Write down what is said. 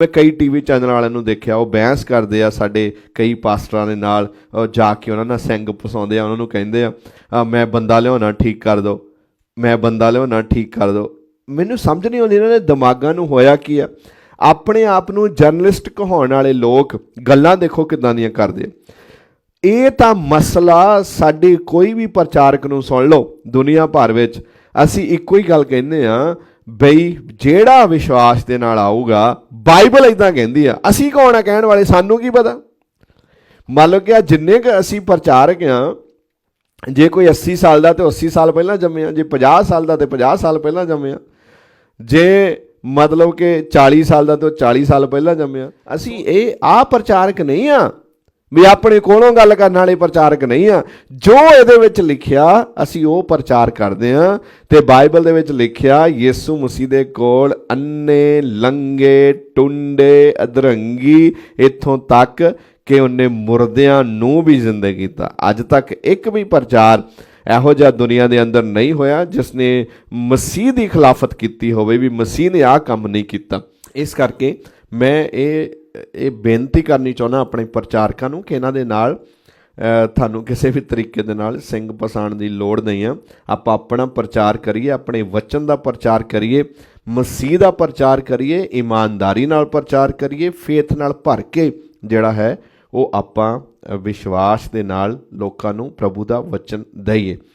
ਮੈਂ ਕਈ TV channel ਵਾਲਿਆਂ ਨੂੰ ਦੇਖਿਆ, ਉਹ ਬਹਿਸ ਕਰਦੇ ਆ ਸਾਡੇ ਕਈ ਪਾਸਟਰਾਂ ਦੇ ਨਾਲ ਜਾ ਕੇ ਉਹਨਾਂ ਨਾਲ ਸਿੰਘ ਪਸਾਉਂਦੇ ਆ, ਉਹਨਾਂ ਨੂੰ ਕਹਿੰਦੇ ਆ ਮੈਂ ਬੰਦਾ ਲਿਆਉਣਾ ਠੀਕ ਕਰ ਦੋ, ਮੈਂ ਬੰਦਾ ਲਿਆਉਣਾ ਠੀਕ ਕਰ ਦੋ। ਮੈਨੂੰ ਸਮਝ ਨਹੀਂ ਆਉਂਦੀ ਇਹਨਾਂ ਦੇ ਦਿਮਾਗਾਂ ਨੂੰ ਹੋਇਆ ਕੀ ਆ। ਆਪਣੇ ਆਪ ਨੂੰ ਜਰਨਲਿਸਟ ਕਹਾਉਣ ਵਾਲੇ ਲੋਕ ਗੱਲਾਂ ਦੇਖੋ ਕਿਦਾਂ ਦੀਆਂ ਕਰਦੇ ਇਹ ਤਾਂ ਮਸਲਾ ਸਾਡੇ ਕੋਈ ਵੀ ਪ੍ਰਚਾਰਕ ਨੂੰ ਸੁਣ ਲਓ, ਦੁਨੀਆ ਭਰ ਵਿੱਚ ਅਸੀਂ ਇੱਕੋ ਹੀ ਗੱਲ ਕਹਿੰਦੇ ਆ ਬਈ ਜਿਹੜਾ ਵਿਸ਼ਵਾਸ ਦੇ ਨਾਲ ਆਊਗਾ, ਬਾਈਬਲ ਇਦਾਂ ਕਹਿੰਦੀ ਆ, ਅਸੀਂ ਕੌਣ ਆ ਕਹਿਣ ਵਾਲੇ? ਸਾਨੂੰ ਕੀ ਪਤਾ? ਮੰਨ ਲਓ ਕਿ ਆ ਜਿੰਨੇ ਕੁ ਅਸੀਂ ਪ੍ਰਚਾਰਕ ਆ, ਜੇ ਕੋਈ 80 ਸਾਲ ਦਾ ਤੇ 80 ਸਾਲ ਪਹਿਲਾਂ ਜੰਮਿਆ, ਜੇ 50 ਸਾਲ ਦਾ ਤੇ 50 ਸਾਲ ਪਹਿਲਾਂ ਜੰਮਿਆ, ਜੇ ਮਤਲਬ ਕਿ 40 ਸਾਲ ਦਾ ਤੇ ਉਹ 40 ਸਾਲ ਪਹਿਲਾਂ ਜੰਮਿਆ, ਅਸੀਂ ਇਹ ਆ ਪ੍ਰਚਾਰਕ ਨਹੀਂ ਆ। ਵੀ ਆਪਣੇ ਕੋਲੋਂ ਗੱਲ ਕਰਨ ਵਾਲੇ ਪ੍ਰਚਾਰਕ ਨਹੀਂ ਆ। ਜੋ ਇਹਦੇ ਵਿੱਚ ਲਿਖਿਆ, ਅਸੀਂ ਉਹ ਪ੍ਰਚਾਰ ਕਰਦੇ ਆ ਤੇ ਬਾਈਬਲ ਦੇ ਵਿੱਚ ਲਿਖਿਆ, ਯੀਸੂ ਮਸੀਹ ਦੇ ਕੋਲ ਅੰਨੇ, ਲੰਗੇ, ਟੁੰਡੇ, ਅਧਰੰਗੀ, ਇੱਥੋਂ ਤੱਕ ਕਿ ਉਹਨੇ ਮੁਰਦਿਆਂ ਨੂੰ ਵੀ ਜ਼ਿੰਦਾ ਕੀਤਾ। ਅੱਜ ਤੱਕ ਇੱਕ ਵੀ ਪ੍ਰਚਾਰ ਇਹੋ ਜਿਹਾ ਦੁਨੀਆ ਦੇ ਅੰਦਰ ਨਹੀਂ ਹੋਇਆ ਜਿਸ ਨੇ ਮਸੀਹ ਦੀ ਖਿਲਾਫਤ ਕੀਤੀ ਹੋਵੇ ਵੀ ਮਸੀਹ ਨੇ ਆਹ ਕੰਮ ਨਹੀਂ ਕੀਤਾ। ਇਸ ਕਰਕੇ ਮੈਂ ਇਹ ਇਹ ਬੇਨਤੀ ਕਰਨੀ ਚਾਹੁੰਦਾ ਆਪਣੇ ਪ੍ਰਚਾਰਕਾਂ ਨੂੰ ਕਿ ਇਹਨਾਂ ਦੇ ਨਾਲ ਤੁਹਾਨੂੰ ਕਿਸੇ ਵੀ ਤਰੀਕੇ ਦੇ ਨਾਲ ਸਿੰਘ ਪਸਾਣ ਦੀ ਲੋੜ ਨਹੀਂ ਆ। ਆਪਾਂ ਆਪਣਾ ਪ੍ਰਚਾਰ ਕਰੀਏ, ਆਪਣੇ ਵਚਨ ਦਾ ਪ੍ਰਚਾਰ ਕਰੀਏ, ਮਸੀਹ ਦਾ ਪ੍ਰਚਾਰ ਕਰੀਏ, ਇਮਾਨਦਾਰੀ ਨਾਲ ਪ੍ਰਚਾਰ ਕਰੀਏ, ਫੇਥ ਨਾਲ ਭਰ ਕੇ ਜਿਹੜਾ ਹੈ ਉਹ ਆਪਾਂ ਵਿਸ਼ਵਾਸ ਦੇ ਨਾਲ ਲੋਕਾਂ ਨੂੰ ਪ੍ਰਭੂ ਦਾ ਵਚਨ ਦਈਏ।